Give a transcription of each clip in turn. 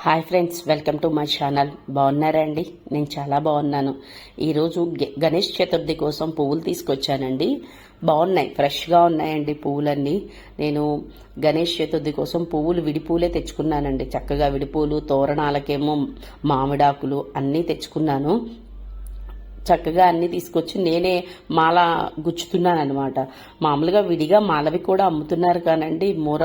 Hi friends welcome to my channel. బాగున్నారా అండి? నేను చాలా బాగున్నాను. ఈరోజు గణేష్ చతుర్థి కోసం పువ్వులు తీసుకొచ్చానండి. బాగున్నాయి ఫ్రెష్గా ఉన్నాయండి పువ్వులన్నీ. నేను గణేష్ చతుర్థి కోసం పువ్వులు విడిపూలే తెచ్చుకున్నానండి. చక్కగా విడిపూలు తోరణాలకేమో మామిడాకులు అన్నీ తెచ్చుకున్నాను. చక్కగా అన్ని తీసుకొచ్చి నేనే మాల గుచ్చుతున్నాను అనమాట మామూలుగా విడిగా మాలవి కూడా అమ్ముతున్నారు కానండి మూర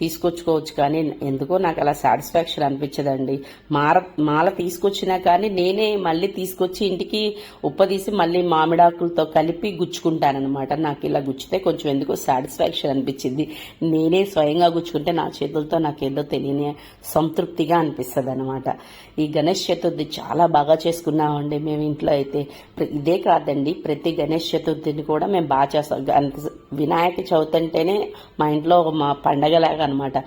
తీసుకొచ్చుకోవచ్చు కానీ ఎందుకో నాకు అలా సాటిస్ఫాక్షన్ అనిపించదండి. మార మాల తీసుకొచ్చినా కానీ నేనే మళ్ళీ తీసుకొచ్చి ఇంటికి ఉప్పదీసి మళ్ళీ మామిడాకులతో కలిపి గుచ్చుకుంటానమాట నాకు ఇలా గుచ్చితే కొంచెం ఎందుకో సాటిస్ఫాక్షన్ అనిపించింది. నేనే స్వయంగా గుచ్చుకుంటే నా చేతులతో నాకేదో తెలియని సంతృప్తిగా అనిపిస్తుంది అనమాట ఈ గణేష్ చతుర్థి చాలా బాగా చేసుకున్నామండి మేము ఇంట్లో అయితే. ఇదే కాదండి. ప్రతి గణేష్ చతుర్థిని కూడా మేము బాగా చేస్తాం. వినాయక చవితి అంటేనే మా ఇంట్లో మా పండగలాగా అనమాట.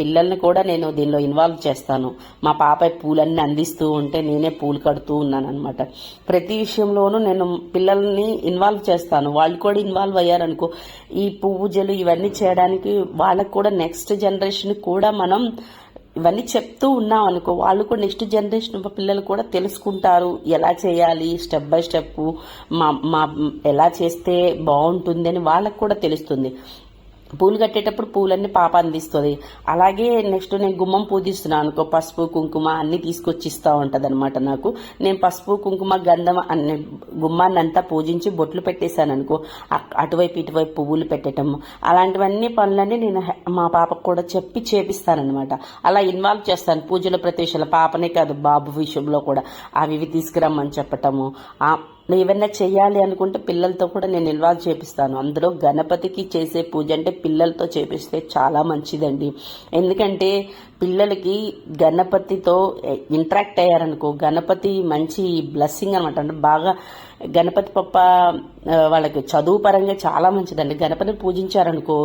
పిల్లల్ని కూడా నేను దీనిలో ఇన్వాల్వ్ చేస్తాను. మా పాప పూలన్నీ అందిస్తూ ఉంటే నేనే పూలు కడుతూ ఉన్నాను అనమాట ప్రతి విషయంలోనూ నేను పిల్లల్ని ఇన్వాల్వ్ చేస్తాను. వాళ్ళు కూడా ఇన్వాల్వ్ అయ్యారనుకో ఈ పూజలు ఇవన్నీ చేయడానికి వాళ్ళకు కూడా నెక్స్ట్ జనరేషన్ కూడా మనం ఇవన్నీ చెప్తూ ఉన్నాం అనుకో వాళ్ళు కూడా నెక్స్ట్ జనరేషన్ పిల్లలు కూడా తెలుసుకుంటారు ఎలా చేయాలి స్టెప్ బై స్టెప్ మా మా ఎలా చేస్తే బాగుంటుంది అని వాళ్ళకు కూడా తెలుస్తుంది. పూలు కట్టేటప్పుడు పూలన్నీ పాప అందిస్తుంది. అలాగే నెక్స్ట్ నేను గుమ్మం పూజిస్తున్నాను అనుకో పసుపు కుంకుమ అన్ని తీసుకొచ్చి ఇస్తా ఉంటుంది అనమాట నాకు. నేను పసుపు కుంకుమ గంధం అన్ని గుమ్మాన్ని అంతా పూజించి బొట్లు పెట్టేశాను అనుకో అటువైపు ఇటువైపు పువ్వులు పెట్టడం అలాంటివన్నీ పనులన్నీ నేను మా పాపకు కూడా చెప్పి చేపిస్తానమాట అలా ఇన్వాల్వ్ చేస్తాను పూజల ప్రదేశాల పాపనే కాదు బాబు విషయంలో కూడా. అవి ఇవి తీసుకురమ్మని చెప్పటము. ఆ ఏవైనా చేయాలి అనుకుంటే పిల్లలతో కూడా నేను ఇన్వాల్వ్ చేపిస్తాను. అందులో గణపతికి చేసే పూజ అంటే పిల్లలతో చేపిస్తే చాలా మంచిదండి. ఎందుకంటే పిల్లలకి గణపతితో ఇంటరాక్ట్ అయ్యారనుకో గణపతి మంచి బ్లెస్సింగ్ అనమాట అంటే బాగా గణపతి పప్ప వాళ్ళకి చదువు పరంగా చాలా మంచిదండి. గణపతిని పూజించారనుకో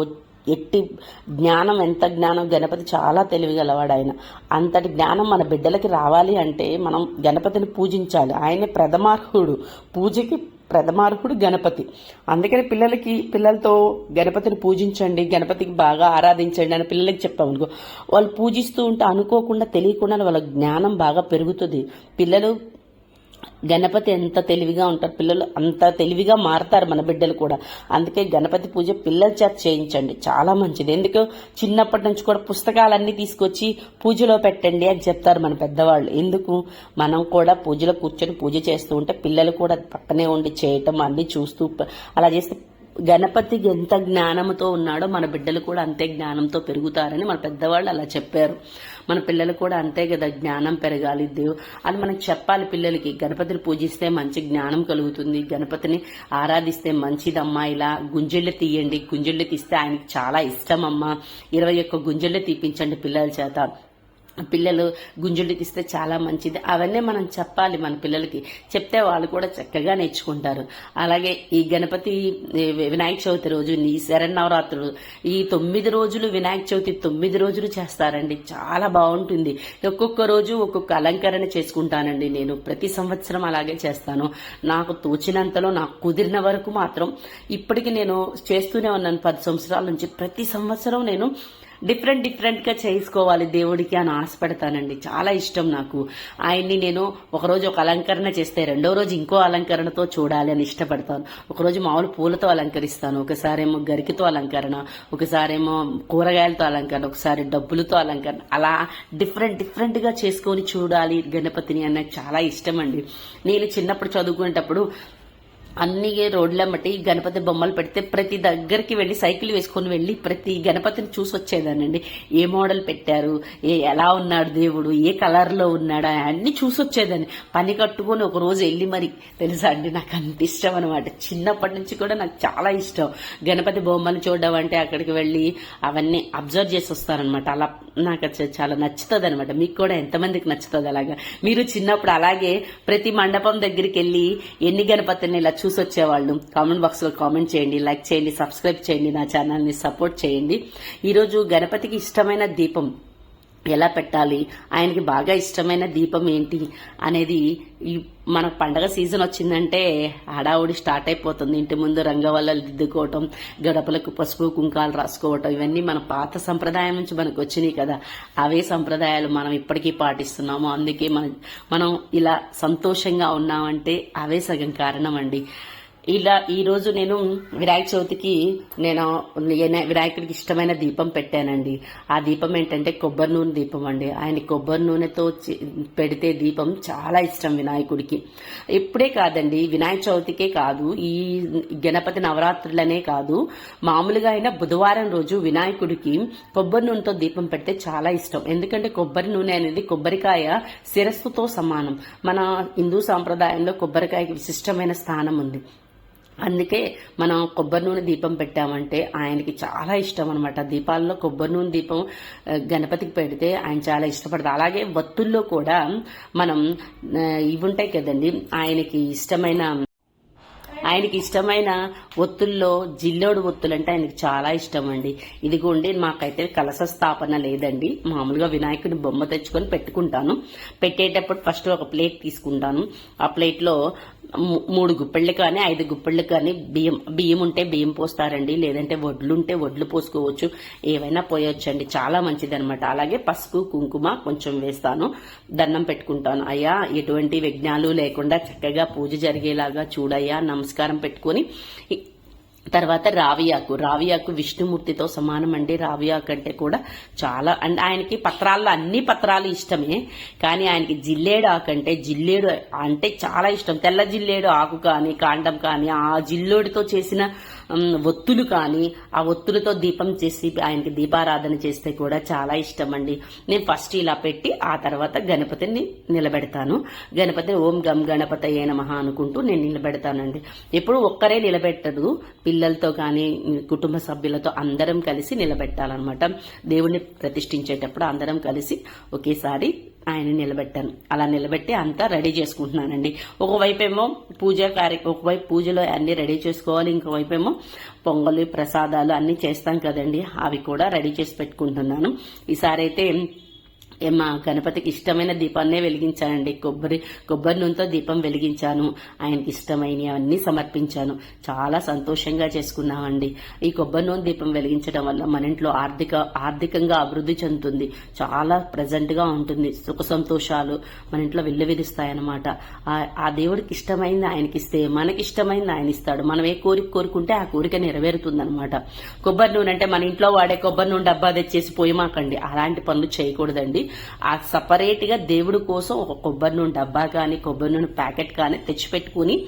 ఎట్టి జ్ఞానం ఎంత జ్ఞానం గణపతి చాలా తెలివిగలవాడు ఆయన. అంతటి జ్ఞానం మన బిడ్డలకి రావాలి అంటే మనం గణపతిని పూజించాలి. ఆయనే ప్రథమార్హుడు. పూజకి ప్రథమార్హుడు గణపతి. అందుకని పిల్లలకి పిల్లలతో గణపతిని పూజించండి గణపతికి బాగా ఆరాధించండి అని పిల్లలకి చెప్పామనుకో వాళ్ళు పూజిస్తూ ఉంటే అనుకోకుండా తెలియకుండా వాళ్ళ జ్ఞానం బాగా పెరుగుతుంది. పిల్లలు గణపతి ఎంత తెలివిగా ఉంటారు పిల్లలు అంత తెలివిగా మారతారు మన బిడ్డలు కూడా. అందుకే గణపతి పూజ పిల్లల చేత చేయించండి. చాలా మంచిది. ఎందుకు? చిన్నప్పటి నుంచి కూడా పుస్తకాలన్నీ తీసుకొచ్చి పూజలో పెట్టండి అని చెప్తారు మన పెద్దవాళ్ళు. ఎందుకు? మనం కూడా పూజలో కూర్చొని పూజ చేస్తూ ఉంటే పిల్లలు కూడా పక్కనే ఉండి చేయటం అన్ని చూస్తూ అలా చేస్తే గణపతి ఎంత జ్ఞానంతో ఉన్నాడో మన బిడ్డలు కూడా అంతే జ్ఞానంతో పెరుగుతారని మన పెద్దవాళ్ళు అలా చెప్పారు. మన పిల్లలు కూడా అంతే కదా జ్ఞానం పెరగాలి దేవు అని మనం చెప్పాలి పిల్లలకి. గణపతిని పూజిస్తే మంచి జ్ఞానం కలుగుతుంది. గణపతిని ఆరాధిస్తే మంచిదమ్మా ఇలా గుంజళ్ళు తీయండి. గుంజళ్ళు తీస్తే ఆయనకి చాలా ఇష్టం అమ్మా ఇరవై ఒక్క గుంజళ్ళు తీపించండి పిల్లల చేత. పిల్లలు గుంజులు తీస్తే చాలా మంచిది. అవన్నీ మనం చెప్పాలి మన పిల్లలకి. చెప్తే వాళ్ళు కూడా చక్కగా నేర్చుకుంటారు. అలాగే ఈ గణపతి వినాయక చవితి రోజు ఈ శరణవరాత్రులు ఈ తొమ్మిది రోజులు వినాయక చవితి తొమ్మిది రోజులు చేస్తారండి. చాలా బాగుంటుంది. ఒక్కొక్క రోజు ఒక్కొక్క అలంకరణ చేసుకుంటానండి నేను. ప్రతి సంవత్సరం అలాగే చేస్తాను. నాకు తోచినంతలో నాకు కుదిరిన వరకు మాత్రం ఇప్పటికి నేను చేస్తూనే ఉన్నాను. పది సంవత్సరాల నుంచి ప్రతి సంవత్సరం నేను డిఫరెంట్ డిఫరెంట్గా చేసుకోవాలి దేవుడికి అని ఆశపడతానండి. చాలా ఇష్టం నాకు. ఆయన్ని నేను ఒకరోజు ఒక అలంకరణ చేస్తే రెండో రోజు ఇంకో అలంకరణతో చూడాలి అని ఇష్టపడతాను. ఒకరోజు మామూలు పూలతో అలంకరిస్తాను. ఒకసారేమో గరికతో అలంకరణ ఒకసారేమో కూరగాయలతో అలంకరణ ఒకసారి డబ్బులతో అలంకరణ. అలా డిఫరెంట్ డిఫరెంట్గా చేసుకొని చూడాలి గణపతిని అన్నది చాలా ఇష్టం అండి. నేను చిన్నప్పుడు చదువుకునేటప్పుడు అన్ని రోడ్లమ్మటి గణపతి బొమ్మలు పెడితే ప్రతి దగ్గరికి వెళ్ళి సైకిల్ వేసుకొని వెళ్ళి ప్రతి గణపతిని చూసి వచ్చేదానండి ఏ మోడల్ పెట్టారు? ఏ ఎలా ఉన్నాడు దేవుడు? ఏ కలర్లో ఉన్నాడా? ఉన్నాడు అన్ని చూసి వచ్చేదాన్ని పని కట్టుకొని ఒక రోజు వెళ్ళి మరి తెలుసా అండి నాకు అంత ఇష్టం అనమాట చిన్నప్పటి నుంచి కూడా నాకు చాలా ఇష్టం. గణపతి బొమ్మలు చూడడం అంటే అక్కడికి వెళ్ళి అవన్నీ అబ్జర్వ్ చేసి వస్తానమాట అలా నాకు చాలా నచ్చుతుంది అనమాట మీకు కూడా ఎంతమందికి నచ్చుతుంది అలాగా? మీరు చిన్నప్పుడు అలాగే ప్రతి మండపం దగ్గరికి వెళ్ళి ఎన్ని గణపతిని ఇలా చూసి వచ్చేవాళ్ళు కామెంట్ బాక్స్లో కామెంట్ చేయండి లైక్ చేయండి సబ్స్క్రైబ్ చేయండి నా ఛానల్ని సపోర్ట్ చేయండి. ఈరోజు గణపతికి ఇష్టమైన దీపం. ఎలా పెట్టాలి? ఆయనకి బాగా ఇష్టమైన దీపం ఏంటి? అనేది ఈ మన పండగ సీజన్ వచ్చిందంటే హడావుడి స్టార్ట్ అయిపోతుంది. ఇంటి ముందు రంగవల్లలు దిద్దుకోవటం గడపలకు పసుపు కుంకాలు రాసుకోవటం ఇవన్నీ మన పాత సంప్రదాయం నుంచి మనకు వచ్చినాయి కదా. అవే సంప్రదాయాలు మనం ఇప్పటికీ పాటిస్తున్నాము. అందుకే మన మనం ఇలా సంతోషంగా ఉన్నామంటే అవే సగం కారణం అండి. ఇలా ఈ రోజు నేను వినాయక చవితికి నేను వినాయకుడికి ఇష్టమైన దీపం పెట్టానండి. ఆ దీపం ఏంటంటే కొబ్బరి నూనె దీపం అండి. ఆయన కొబ్బరి నూనెతో పెడితే దీపం చాలా ఇష్టం వినాయకుడికి. ఇప్పుడే కాదండి వినాయక చవితికే కాదు ఈ గణపతి నవరాత్రులనే కాదు మామూలుగా అయినా బుధవారం రోజు వినాయకుడికి కొబ్బరి నూనెతో దీపం పెడితే చాలా ఇష్టం. ఎందుకంటే కొబ్బరి నూనె అనేది కొబ్బరికాయ శిరస్సుతో సమానం. మన హిందూ సాంప్రదాయంలో కొబ్బరికాయకి విశిష్టమైన స్థానం ఉంది. అందుకే మనం కొబ్బరి నూనె దీపం పెట్టామంటే ఆయనకి చాలా ఇష్టం అనమాట దీపాల్లో కొబ్బరి నూనె దీపం గణపతికి పెడితే ఆయన చాలా ఇష్టపడతారు. అలాగే వత్తుల్లో కూడా మనం ఇవి ఉంటాయి కదండి ఆయనకి ఇష్టమైన ఆయనకి ఇష్టమైన ఒత్తుల్లో జిల్లోడు ఒత్తులు అంటే ఆయనకి చాలా ఇష్టం అండి ఇదిగోండి మాకైతే కలశ స్థాపన లేదండి. మామూలుగా వినాయకుని బొమ్మ తెచ్చుకొని పెట్టుకుంటాను. పెట్టేటప్పుడు ఫస్ట్ ఒక ప్లేట్ తీసుకుంటాను. ఆ ప్లేట్లో మూడు గుప్పెళ్ళు కానీ ఐదు గుప్పెళ్ళు కానీ బియ్యం బియ్యం ఉంటే బియ్యం పోస్తారండి. లేదంటే వడ్లు ఉంటే వడ్లు పోసుకోవచ్చు. ఏవైనా పోయొచ్చండి. చాలా మంచిది అనమాట అలాగే పసుపు కుంకుమ కొంచెం వేస్తాను. దండం పెట్టుకుంటాను. అయ్యా ఎటువంటి విఘ్నాలు లేకుండా చక్కగా పూజ జరిగేలాగా చూడయ్యా. నమస్కారం. పెట్టుకొని తర్వాత రావియాకు రావియాకు విష్ణుమూర్తితో సమానం అండి రావియాకు అంటే కూడా చాలా అండ్ ఆయనకి పత్రాల్లో అన్ని పత్రాలు ఇష్టమే కానీ ఆయనకి జిల్లేడు ఆకు అంటే జిల్లేడు అంటే చాలా ఇష్టం. తెల్ల జిల్లేడు ఆకు కానీ కాండం కానీ ఆ జిల్లోడితో చేసిన ఒత్తులు కానీ ఆ ఒత్తులతో దీపం చేసి ఆయనకి దీపారాధన చేస్తే కూడా చాలా ఇష్టం అండి నేను ఫస్ట్ ఇలా పెట్టి ఆ తర్వాత గణపతిని నిలబెడతాను. గణపతిని ఓం గం గణపతయ్య నమః అనుకుంటూ నేను నిలబెడతానండి. ఎప్పుడు ఒక్కరే నిలబెట్టదు. పిల్లలతో కానీ కుటుంబ సభ్యులతో అందరం కలిసి నిలబెట్టాలన్నమాట. దేవుణ్ణి ప్రతిష్ఠించేటప్పుడు అందరం కలిసి ఒకేసారి ఆయన నిలబెట్టాను. అలా నిలబెట్టి అంతా రెడీ చేసుకుంటున్నానండి. ఒకవైపు ఏమో పూజ కార్య ఒకవైపు పూజలో అన్ని రెడీ చేసుకోవాలి ఇంకోవైపు ఏమో పొంగలు ప్రసాదాలు అన్ని చేస్తాం కదండి. అవి కూడా రెడీ చేసి పెట్టుకుంటున్నాను. ఈసారి అయితే మా గణపతికి ఇష్టమైన దీపాన్నే వెలిగించానండి. కొబ్బరి కొబ్బరి నూనెతో దీపం వెలిగించాను. ఆయనకి ఇష్టమైనవి అన్నీ సమర్పించాను. చాలా సంతోషంగా చేసుకున్నామండి. ఈ కొబ్బరి నూనె దీపం వెలిగించడం వల్ల మన ఇంట్లో ఆర్థిక ఆర్థికంగా అభివృద్ధి చెందుతుంది. చాలా ప్రజెంట్గా ఉంటుంది. సుఖ సంతోషాలు మన ఇంట్లో విల్లవిరుస్తాయన్నమాట. ఆ- ఆ దేవుడికి ఇష్టమైంది ఆయనకి ఇస్తే మనకి ఇష్టమైంది ఆయన ఇస్తాడు. మనం ఏ కోరిక కోరుకుంటే ఆ కోరిక నెరవేరుతుందనమాట కొబ్బరి నూనె అంటే మన ఇంట్లో వాడే కొబ్బరి నూనె డబ్బా తెచ్చేసి పోయి మాకండి. అలాంటి పనులు చేయకూడదండి. ఆ సపరేట్గా దేవుడి కోసం ఒక కొబ్బరి నూనె డబ్బా కానీ కొబ్బరి నూనె ప్యాకెట్ కానీ తెచ్చిపెట్టుకుని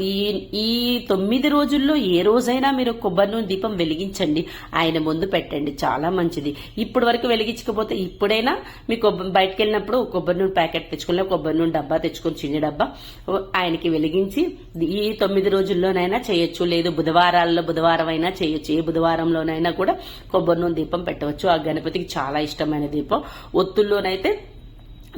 ఈ ఈ తొమ్మిది రోజుల్లో ఏ రోజైనా మీరు కొబ్బరి నూనె దీపం వెలిగించండి. ఆయన ముందు పెట్టండి. చాలా మంచిది. ఇప్పటి వరకు వెలిగించకపోతే ఇప్పుడైనా మీ కొబ్బరి బయటకు వెళ్ళినప్పుడు కొబ్బరి నూనె ప్యాకెట్ తెచ్చుకుని కొబ్బరి నూనె డబ్బా తెచ్చుకొని చిన్న డబ్బా ఆయనకి వెలిగించి ఈ తొమ్మిది రోజుల్లోనైనా చేయొచ్చు. లేదు బుధవారాల్లో బుధవారం అయినా చేయొచ్చు. ఏ బుధవారంలోనైనా కూడా కొబ్బరి నూనె దీపం పెట్టవచ్చు. ఆ గణపతికి చాలా ఇష్టమైన దీపం. ఒత్తుల్లోనైతే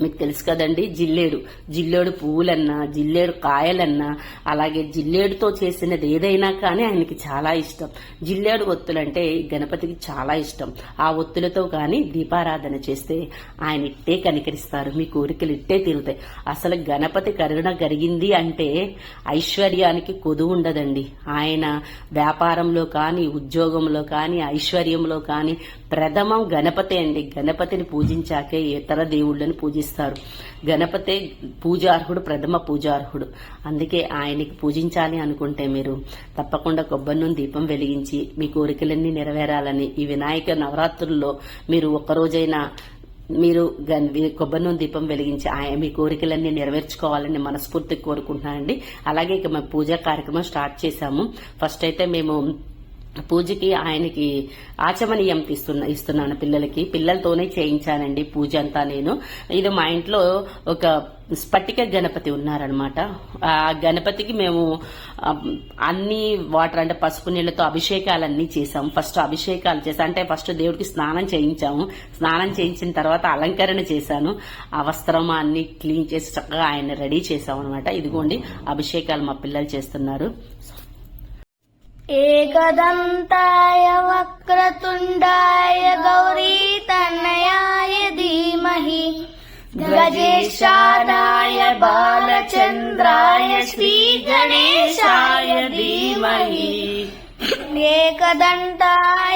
మీకు తెలుసు కదండి జిల్లేడు. జిల్లేడు పువ్వులన్నా జిల్లేడు కాయలన్నా అలాగే జిల్లేడుతో చేసినది ఏదైనా కానీ ఆయనకి చాలా ఇష్టం. జిల్లేడు ఒత్తులంటే గణపతికి చాలా ఇష్టం. ఆ ఒత్తులతో కానీ దీపారాధన చేస్తే ఆయన ఇట్టే కనికరిస్తారు. మీ కోరికలు ఇట్టే తీరుతాయి. అసలు గణపతి కరుణ కలిగింది అంటే ఐశ్వర్యానికి కొదు ఉండదండి. ఆయన వ్యాపారంలో కానీ ఉద్యోగంలో కానీ ఐశ్వర్యంలో కానీ ప్రథమం గణపతి అండి. గణపతిని పూజించాకే ఇతర దేవుళ్ళని పూజిస్తారు. గణపతే పూజార్హుడు ప్రథమ పూజార్హుడు. అందుకే ఆయనకి పూజించాలి అనుకుంటే మీరు తప్పకుండా కొబ్బరి నూనె దీపం వెలిగించి మీ కోరికలన్నీ నెరవేరాలని ఈ వినాయక నవరాత్రుల్లో మీరు ఒక్కరోజైనా మీరు గన్- కొబ్బరి నూనె దీపం వెలిగించి ఆయన మీ కోరికలన్నీ నెరవేర్చుకోవాలని మనస్ఫూర్తి కోరుకుంటున్నానండి. అలాగే ఇక మేము పూజా కార్యక్రమం స్టార్ట్ చేశాము. ఫస్ట్ అయితే మేము పూజకి ఆయనకి ఆచమనీయం ఇస్తున్నా ఇస్తున్నాను పిల్లలకి. పిల్లలతోనే చేయించానండి పూజ అంతా నేను. ఇది మా ఇంట్లో ఒక స్ఫటిక గణపతి ఉన్నారనమాట ఆ గణపతికి మేము అన్ని వాటర్ అంటే పసుపు నీళ్ళతో అభిషేకాలన్నీ చేసాం ఫస్ట్ అభిషేకాలు చేసాం అంటే ఫస్ట్ దేవుడికి స్నానం చేయించాము. స్నానం చేయించిన తర్వాత అలంకరణ చేశాను. ఆ వస్త్రం అన్ని క్లీన్ చేసి చక్కగా ఆయన రెడీ చేసాం అనమాట ఇదిగోండి అభిషేకాలు మా పిల్లలు చేస్తున్నారు. एकदन्ताय वक्रतुण्डाय गौरीतनयाय धीमहि। गजेशानाय बालचन्द्राय श्रीगणेशाय धीमहि। एकदन्ताय